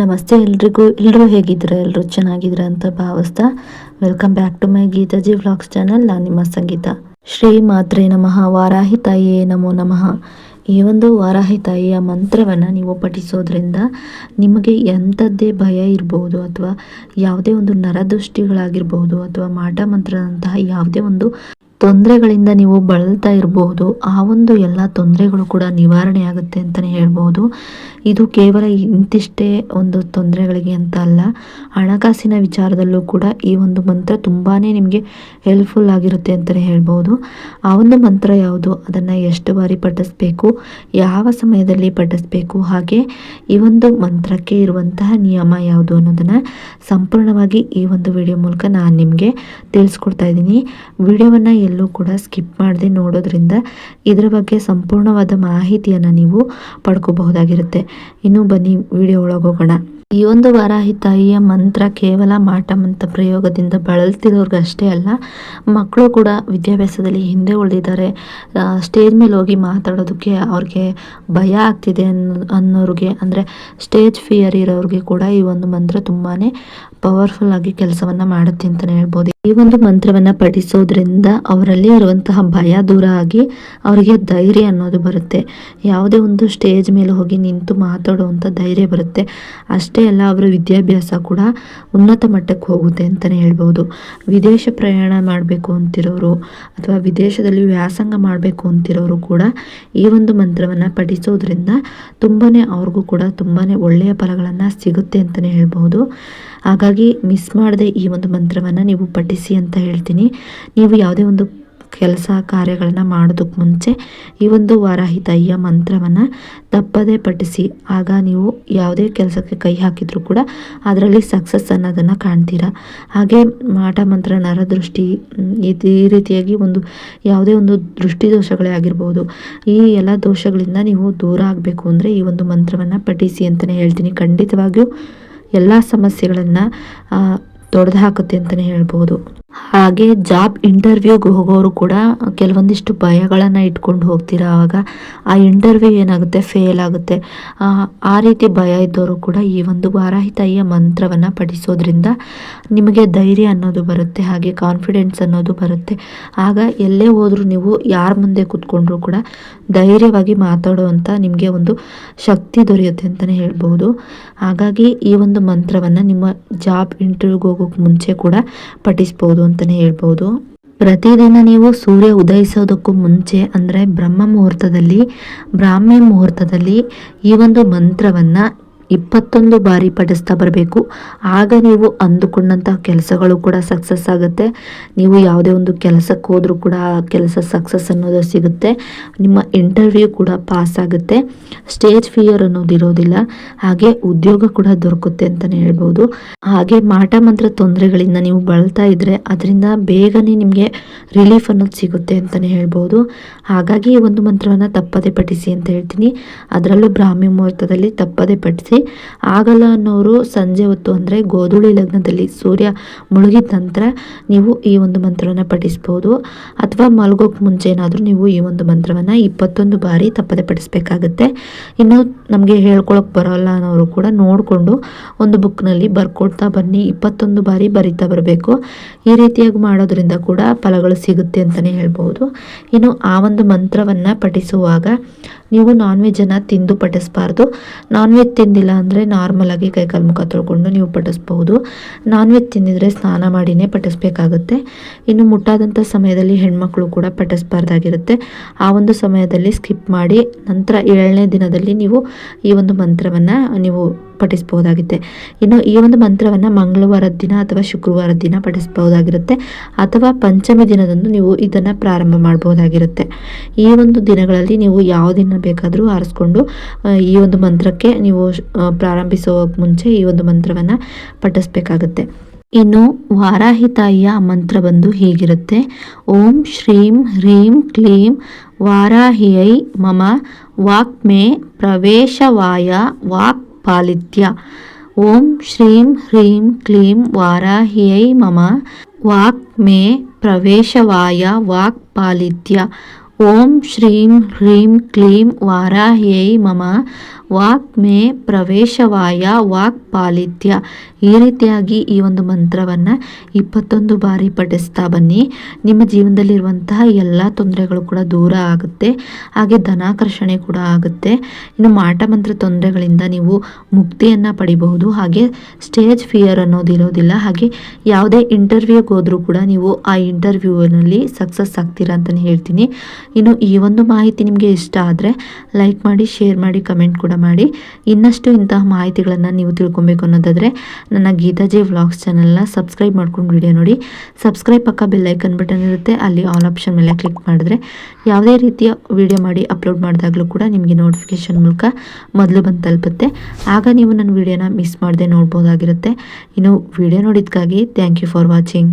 ನಮಸ್ತೆ ಎಲ್ರಿಗೂ ಎಲ್ಲರೂ ಹೇಗಿದ್ದೀರಾ? ಎಲ್ಲರೂ ಚೆನ್ನಾಗಿದ್ದೀರಾ ಅಂತ ಭಾವಿಸ್ತಾ welcome back to my Geethaji vlogs channel ನಾನು ನಿಮ್ಮ ಸಂಗೀತ. ಶ್ರೀ ಮಾತ್ರೆ ನಮಃ ವಾರಾಹಿ ತಾಯಿಯೇ ನಮೋ ನಮಃ. ಈ ಒಂದು ವಾರಾಹಿ ತಾಯಿಯ ಮಂತ್ರವನ್ನು ನೀವು ಪಠಿಸೋದ್ರಿಂದ ನಿಮಗೆ ಎಂಥದ್ದೇ ಭಯ ಇರಬಹುದು ಅಥವಾ ಯಾವುದೇ ಒಂದು ನರದೃಷ್ಟಿಗಳಾಗಿರ್ಬೋದು ಅಥವಾ ಮಾಟ ಮಂತ್ರದಂತಹ ಯಾವುದೇ ಒಂದು ತೊಂದರೆಗಳಿಂದ ನೀವು ಬಳಲ್ತಾ ಇರಬಹುದು ಆ ಒಂದು ಎಲ್ಲ ತೊಂದರೆಗಳು ಕೂಡ ನಿವಾರಣೆ ಆಗುತ್ತೆ ಅಂತಲೇ ಹೇಳ್ಬೋದು. ಇದು ಕೇವಲ ಇಂತಿಷ್ಟೇ ಒಂದು ತೊಂದರೆಗಳಿಗೆ ಅಂತ ಅಲ್ಲ, ಹಣಕಾಸಿನ ವಿಚಾರದಲ್ಲೂ ಕೂಡ ಈ ಒಂದು ಮಂತ್ರ ತುಂಬಾ ನಿಮಗೆ ಹೆಲ್ಪ್ಫುಲ್ ಆಗಿರುತ್ತೆ ಅಂತಲೇ ಹೇಳ್ಬೋದು. ಆ ಒಂದು ಮಂತ್ರ ಯಾವುದು? ಅದನ್ನು ಎಷ್ಟು ಬಾರಿ ಪಠಿಸ್ಬೇಕು? ಯಾವ ಸಮಯದಲ್ಲಿ ಪಠಿಸ್ಬೇಕು? ಹಾಗೆ ಈ ಒಂದು ಮಂತ್ರಕ್ಕೆ ಇರುವಂತಹ ನಿಯಮ ಯಾವುದು ಅನ್ನೋದನ್ನು ಸಂಪೂರ್ಣವಾಗಿ ಈ ಒಂದು ವಿಡಿಯೋ ಮೂಲಕ ನಾನು ನಿಮಗೆ ತಿಳಿಸ್ಕೊಡ್ತಾ ಇದ್ದೀನಿ. ವಿಡಿಯೋವನ್ನು ಎಲ್ಲೂ ಕೂಡ ಸ್ಕಿಪ್ ಮಾಡದೆ ನೋಡೋದ್ರಿಂದ ಇದರ ಬಗ್ಗೆ ಸಂಪೂರ್ಣವಾದ ಮಾಹಿತಿಯನ್ನು ನೀವು ಪಡ್ಕೋಬಹುದಾಗಿರುತ್ತೆ. ಇನ್ನು ಬನ್ನಿ ವಿಡಿಯೋ ಒಳಗೋಗೋಣ ಈ ಒಂದು ವಾರಾಹಿ ತಾಯಿಯ ಮಂತ್ರ ಕೇವಲ ಮಾಟ ಮಂತ್ರ ಪ್ರಯೋಗದಿಂದ ಬಳಲ್ತಿರೋರ್ಗಷ್ಟೇ ಅಲ್ಲ ಮಕ್ಕಳು ಕೂಡ ವಿದ್ಯಾಭ್ಯಾಸದಲ್ಲಿ ಹಿಂದೆ ಉಳಿದಿದ್ದಾರೆ. ಸ್ಟೇಜ್ ಮೇಲೆ ಹೋಗಿ ಮಾತಾಡೋದಕ್ಕೆ ಅವ್ರಿಗೆ ಭಯ ಆಗ್ತಿದೆ ಅನ್ನೋ, ಅನ್ನೋರಿಗೆ, ಅಂದರೆ ಸ್ಟೇಜ್ ಫಿಯರ್ ಇರೋರಿಗೆ ಕೂಡ ಈ ಒಂದು ಮಂತ್ರ ತುಂಬಾ ಪವರ್ಫುಲ್ ಆಗಿ ಕೆಲಸವನ್ನು ಮಾಡುತ್ತೆ ಅಂತಲೇ ಹೇಳ್ಬೋದು. ಈ ಒಂದು ಮಂತ್ರವನ್ನ ಪಠಿಸೋದ್ರಿಂದ ಅವರಲ್ಲಿ ಇರುವಂತಹ ಭಯ ದೂರ ಆಗಿ ಅವರಿಗೆ ಧೈರ್ಯ ಅನ್ನೋದು ಬರುತ್ತೆ. ಯಾವುದೇ ಒಂದು ಸ್ಟೇಜ್ ಮೇಲೆ ಹೋಗಿ ನಿಂತು ಮಾತಾಡುವಂಥ ಧೈರ್ಯ ಬರುತ್ತೆ. ಅಷ್ಟೇ ಅಲ್ಲ, ಅವರ ವಿದ್ಯಾಭ್ಯಾಸ ಕೂಡ ಉನ್ನತ ಮಟ್ಟಕ್ಕೆ ಹೋಗುತ್ತೆ ಅಂತಲೇ ಹೇಳ್ಬೋದು. ವಿದೇಶ ಪ್ರಯಾಣ ಮಾಡಬೇಕು ಅಂತಿರೋರು ಅಥವಾ ವಿದೇಶದಲ್ಲಿ ವ್ಯಾಸಂಗ ಮಾಡಬೇಕು ಅಂತಿರೋರು ಕೂಡ ಈ ಒಂದು ಮಂತ್ರವನ್ನು ಪಠಿಸೋದ್ರಿಂದ ತುಂಬಾ ಅವ್ರಿಗೂ ಕೂಡ ತುಂಬಾ ಒಳ್ಳೆಯ ಫಲಗಳನ್ನು ಸಿಗುತ್ತೆ ಅಂತಲೇ ಹೇಳ್ಬೋದು. ಹಾಗಾಗಿ ಮಿಸ್ ಮಾಡದೆ ಈ ಒಂದು ಮಂತ್ರವನ್ನು ನೀವು ಪಠಿಸಿ ಅಂತ ಹೇಳ್ತೀನಿ. ನೀವು ಯಾವುದೇ ಒಂದು ಕೆಲಸ ಕಾರ್ಯಗಳನ್ನು ಮಾಡೋದಕ್ಕೆ ಮುಂಚೆ ಈ ಒಂದು ವಾರಾಹಿ ಮಂತ್ರವನ್ನು ತಪ್ಪದೇ ಪಠಿಸಿ. ಆಗ ನೀವು ಯಾವುದೇ ಕೆಲಸಕ್ಕೆ ಕೈ ಹಾಕಿದರೂ ಕೂಡ ಅದರಲ್ಲಿ ಸಕ್ಸಸ್ ಅನ್ನೋದನ್ನು ಕಾಣ್ತೀರಾ. ಹಾಗೆ ಮಾಟ ಮಂತ್ರ ನರದೃಷ್ಟಿ ಈ ರೀತಿಯಾಗಿ ಒಂದು ಯಾವುದೇ ಒಂದು ದೃಷ್ಟಿ ದೋಷಗಳೇ ಆಗಿರ್ಬೋದು. ಈ ಎಲ್ಲ ದೋಷಗಳಿಂದ ನೀವು ದೂರ ಆಗಬೇಕು ಅಂದರೆ ಈ ಒಂದು ಮಂತ್ರವನ್ನು ಪಠಿಸಿ ಅಂತಲೇ ಹೇಳ್ತೀನಿ. ಖಂಡಿತವಾಗಿಯೂ ಎಲ್ಲ ಸಮಸ್ಯೆಗಳನ್ನು ತೊಡೆದು ಹಾಕುತ್ತೆ ಅಂತಲೇ ಹೇಳ್ಬೋದು. ಹಾಗೆ ಜಾಬ್ ಇಂಟರ್ವ್ಯೂಗೆ ಹೋಗೋರು ಕೂಡ ಕೆಲವೊಂದಿಷ್ಟು ಭಯಗಳನ್ನು ಇಟ್ಕೊಂಡು ಹೋಗ್ತೀರಾ ಆವಾಗ ಆ ಇಂಟರ್ವ್ಯೂ ಏನಾಗುತ್ತೆ? ಫೇಲ್ ಆಗುತ್ತೆ. ಆ ರೀತಿ ಭಯ ಇದ್ದವರು ಕೂಡ ಈ ಒಂದು ವಾರಾಹಿ ತಾಯಿಯ ಮಂತ್ರವನ್ನು ಪಠಿಸೋದ್ರಿಂದ ನಿಮಗೆ ಧೈರ್ಯ ಅನ್ನೋದು ಬರುತ್ತೆ, ಹಾಗೆ ಕಾನ್ಫಿಡೆನ್ಸ್ ಅನ್ನೋದು ಬರುತ್ತೆ. ಆಗ ಎಲ್ಲೇ ಹೋದರೂ ನೀವು ಯಾರ ಮುಂದೆ ಕೂತ್ಕೊಂಡ್ರು ಕೂಡ ಧೈರ್ಯವಾಗಿ ಮಾತಾಡುವಂಥ ನಿಮಗೆ ಒಂದು ಶಕ್ತಿ ದೊರೆಯುತ್ತೆ ಅಂತಲೇ ಹೇಳ್ಬೋದು. ಹಾಗಾಗಿ ಈ ಒಂದು ಮಂತ್ರವನ್ನು ನಿಮ್ಮ ಜಾಬ್ ಇಂಟರ್ವ್ಯೂಗೆ ಹೋಗೋಕೆ ಮುಂಚೆ ಕೂಡ ಪಠಿಸ್ಬೋದು. ಅಂತಲೇ ಹೇಳ್ಬೋದು. ಪ್ರತಿದಿನ ನೀವು ಸೂರ್ಯ ಉದಯಿಸೋದಕ್ಕೂ ಮುಂಚೆ ಅಂದರೆ ಬ್ರಹ್ಮ ಮುಹೂರ್ತದಲ್ಲಿ, ಬ್ರಾಹ್ಮಿ ಮುಹೂರ್ತದಲ್ಲಿ ಈ ಒಂದು ಮಂತ್ರವನ್ನು ಇಪ್ಪತ್ತೊಂದು ಬಾರಿ ಪಡಿಸ್ತಾ ಬರಬೇಕು. ಆಗ ನೀವು ಅಂದುಕೊಂಡಂತಹ ಕೆಲಸಗಳು ಕೂಡ ಸಕ್ಸಸ್ ಆಗುತ್ತೆ. ನೀವು ಯಾವುದೇ ಒಂದು ಕೆಲಸಕ್ಕೆ ಹೋದರೂ ಕೂಡ ಆ ಕೆಲಸ ಸಕ್ಸಸ್ ಅನ್ನೋದು ಸಿಗುತ್ತೆ. ನಿಮ್ಮ ಇಂಟರ್ವ್ಯೂ ಕೂಡ ಪಾಸ್ ಆಗುತ್ತೆ. ಸ್ಟೇಜ್ ಫಿಯರ್ ಅನ್ನೋದು ಇರೋದಿಲ್ಲ. ಹಾಗೆ ಉದ್ಯೋಗ ಕೂಡ ದೊರಕುತ್ತೆ ಅಂತಲೇ ಹೇಳ್ಬೋದು. ಹಾಗೆ ಮಾಟ ಮಂತ್ರ ತೊಂದರೆಗಳಿಂದ ನೀವು ಬಳಲ್ತಾ ಇದ್ದರೆ ಅದರಿಂದ ಬೇಗನೆ ನಿಮಗೆ ರಿಲೀಫ್ ಅನ್ನೋದು ಸಿಗುತ್ತೆ ಅಂತಲೇ ಹೇಳ್ಬೋದು. ಹಾಗಾಗಿ ಒಂದು ಮಂತ್ರವನ್ನು ತಪ್ಪದೆ ಪಠಿಸಿ ಅಂತ ಹೇಳ್ತೀನಿ. ಅದರಲ್ಲೂ ಬ್ರಾಹ್ಮಿ ಮುಹೂರ್ತದಲ್ಲಿ ತಪ್ಪದೆ ಪಠಿಸಿ ಆಗಲ್ಲ ಅನ್ನೋರು ಸಂಜೆ ಹೊತ್ತು ಅಂದರೆ ಗೋಧುಳಿ ಲಗ್ನದಲ್ಲಿ ಸೂರ್ಯ ಮುಳುಗಿದ ನಂತರ ನೀವು ಈ ಒಂದು ಮಂತ್ರವನ್ನು ಪಠಿಸ್ಬೋದು. ಅಥವಾ ಮಲಗೋಕೆ ಮುಂಚೆ ಏನಾದರೂ ನೀವು ಈ ಒಂದು ಮಂತ್ರವನ್ನು ಇಪ್ಪತ್ತೊಂದು ಬಾರಿ ತಪ್ಪದೆ ಪಠಿಸ್ಬೇಕಾಗತ್ತೆ. ಇನ್ನು ನಮಗೆ ಹೇಳ್ಕೊಳಕ್ಕೆ ಬರೋಲ್ಲ ಅನ್ನೋರು ಕೂಡ ನೋಡಿಕೊಂಡು ಒಂದು ಬುಕ್ನಲ್ಲಿ ಬರ್ಕೊಡ್ತಾ ಬನ್ನಿ, ಇಪ್ಪತ್ತೊಂದು ಬಾರಿ ಬರಿತಾ ಬರಬೇಕು. ಈ ರೀತಿಯಾಗಿ ಮಾಡೋದ್ರಿಂದ ಕೂಡ ಫಲಗಳು ಸಿಗುತ್ತೆ ಅಂತಲೇ ಹೇಳ್ಬೋದು. ಇನ್ನು ಆ ಒಂದು ಮಂತ್ರವನ್ನು ಪಠಿಸುವಾಗ ನೀವು ನಾನ್ ವೆಜ್ಜನ್ನು ತಿಂದು ಪಠಿಸಬಾರ್ದು. ನಾನ್ ವೆಜ್ ತಿಂದಿಲ್ಲ ಅಂದರೆ ನಾರ್ಮಲಾಗಿ ಕೈಕಾಲು ಮುಖ ತೊಳ್ಕೊಂಡು ನೀವು ಪಠಿಸ್ಬಹುದು. ನಾನ್ ವೆಜ್ ತಿಂದಿದ್ರೆ ಸ್ನಾನ ಮಾಡಿನೇ ಪಠಿಸ್ಬೇಕಾಗುತ್ತೆ. ಇನ್ನು ಮುಟ್ಟಾದಂಥ ಸಮಯದಲ್ಲಿ ಹೆಣ್ಮಕ್ಳು ಕೂಡ ಪಠಿಸ್ಬಾರ್ದಾಗಿರುತ್ತೆ. ಆ ಒಂದು ಸಮಯದಲ್ಲಿ ಸ್ಕಿಪ್ ಮಾಡಿ ನಂತರ ಏಳನೇ ದಿನದಲ್ಲಿ ನೀವು ಈ ಒಂದು ಮಂತ್ರವನ್ನು ನೀವು ಪಠಿಸ್ಬೋದಾಗಿದೆ ಇನ್ನು ಈ ಒಂದು ಮಂತ್ರವನ್ನು ಮಂಗಳವಾರದ ದಿನ ಅಥವಾ ಶುಕ್ರವಾರದ ದಿನ ಪಠಿಸಬಹುದಾಗಿರುತ್ತೆ. ಅಥವಾ ಪಂಚಮಿ ದಿನದಂದು ನೀವು ಇದನ್ನು ಪ್ರಾರಂಭ ಮಾಡಬಹುದಾಗಿರುತ್ತೆ. ಈ ಒಂದು ದಿನಗಳಲ್ಲಿ ನೀವು ಯಾವ ದಿನ ಬೇಕಾದರೂ ಆರಿಸ್ಕೊಂಡು ಈ ಒಂದು ಮಂತ್ರಕ್ಕೆ ನೀವು ಪ್ರಾರಂಭಿಸುವ ಮುಂಚೆ ಈ ಒಂದು ಮಂತ್ರವನ್ನು ಪಠಿಸ್ಬೇಕಾಗುತ್ತೆ. ಇನ್ನು ವಾರಾಹಿತಾಯಿಯ ಮಂತ್ರ ಬಂದು ಹೀಗಿರುತ್ತೆ. ಓಂ ಶ್ರೀಂ ಹ್ರೀಂ ಕ್ಲೀಂ ವಾರಾಹಿಯೈ ಮಮ ವಾಕ್ಮೇ ಪ್ರವೇಶವಾಯ ವಾಕ್ ಪಾಲಿತ್ಯ ಓಂ ಶ್ರೀಂ ಹ್ರೀಂ ಕ್ಲೀಂ ವಾರಾಹಿಯೈ ಮಮ ವಾಕ್ ಮೇ ಪ್ರವೇಶವಾಯ ವಾಕ್ ಪಾಲಿತ್ಯ ಓಂ ಶ್ರೀಂ ಹ್ರೀಂ ಕ್ಲೀಂ ವಾರಾಹ್ಯೈ ಮಮ ವಾಕ್ ಮೇ ಪ್ರವೇಶವಾಯ ವಾಕ್ ಪಾಲಿತ್ಯ ಈ ರೀತಿಯಾಗಿ ಈ ಒಂದು ಮಂತ್ರವನ್ನು ಇಪ್ಪತ್ತೊಂದು ಬಾರಿ ಪಠಿಸ್ತಾ ಬನ್ನಿ. ನಿಮ್ಮ ಜೀವನದಲ್ಲಿರುವಂತಹ ಎಲ್ಲ ತೊಂದರೆಗಳು ಕೂಡ ದೂರ ಆಗುತ್ತೆ. ಹಾಗೆ ಧನಾಕರ್ಷಣೆ ಕೂಡ ಆಗುತ್ತೆ. ಇನ್ನು ಮಾಟ ಮಂತ್ರ ತೊಂದರೆಗಳಿಂದ ನೀವು ಮುಕ್ತಿಯನ್ನು ಪಡಿಬಹುದು. ಹಾಗೆ ಸ್ಟೇಜ್ ಫಿಯರ್ ಅನ್ನೋದು ಇರೋದಿಲ್ಲ. ಹಾಗೆ ಯಾವುದೇ ಇಂಟರ್ವ್ಯೂಗೆ ಹೋದರೂ ಕೂಡ ನೀವು ಆ ಇಂಟರ್ವ್ಯೂನಲ್ಲಿ ಸಕ್ಸಸ್ ಆಗ್ತೀರಾ ಅಂತಲೇ ಹೇಳ್ತೀನಿ. ಇನ್ನು ಈ ಒಂದು ಮಾಹಿತಿ ನಿಮಗೆ ಇಷ್ಟ ಆದರೆ ಲೈಕ್ ಮಾಡಿ, ಶೇರ್ ಮಾಡಿ, ಕಮೆಂಟ್ ಕೂಡ ಮಾಡಿ ಇನ್ನಷ್ಟು ಇಂತಹ ಮಾಹಿತಿಗಳನ್ನು ನೀವು ತಿಳ್ಕೊಬೇಕು ಅನ್ನೋದಾದರೆ ನನ್ನ ಗೀತಾಜಿ ವ್ಲಾಗ್ಸ್ ಚಾನಲ್ನ ಸಬ್ಸ್ಕ್ರೈಬ್ ಮಾಡ್ಕೊಂಡು ವಿಡಿಯೋ ನೋಡಿ. ಸಬ್ಸ್ಕ್ರೈಬ್ ಪಕ್ಕ ಬೆಲ್ಲೈಕನ್ ಬಟನ್ ಇರುತ್ತೆ, ಅಲ್ಲಿ ಆಲ್ ಆಪ್ಷನ್ ಮೇಲೆ ಕ್ಲಿಕ್ ಮಾಡಿದ್ರೆ ಯಾವುದೇ ರೀತಿಯ ವಿಡಿಯೋ ಮಾಡಿ ಅಪ್ಲೋಡ್ ಮಾಡಿದಾಗಲೂ ಕೂಡ ನಿಮಗೆ ನೋಟಿಫಿಕೇಷನ್ ಮೂಲಕ ಮೊದಲು ಬಂದು ತಲುಪುತ್ತೆ. ಆಗ ನೀವು ನನ್ನ ವಿಡಿಯೋನ ಮಿಸ್ ಮಾಡದೆ ನೋಡ್ಬೋದಾಗಿರುತ್ತೆ. ಇನ್ನು ವಿಡಿಯೋ ನೋಡಿದ್ದಕ್ಕಾಗಿ ಥ್ಯಾಂಕ್ ಯು ಫಾರ್ ವಾಚಿಂಗ್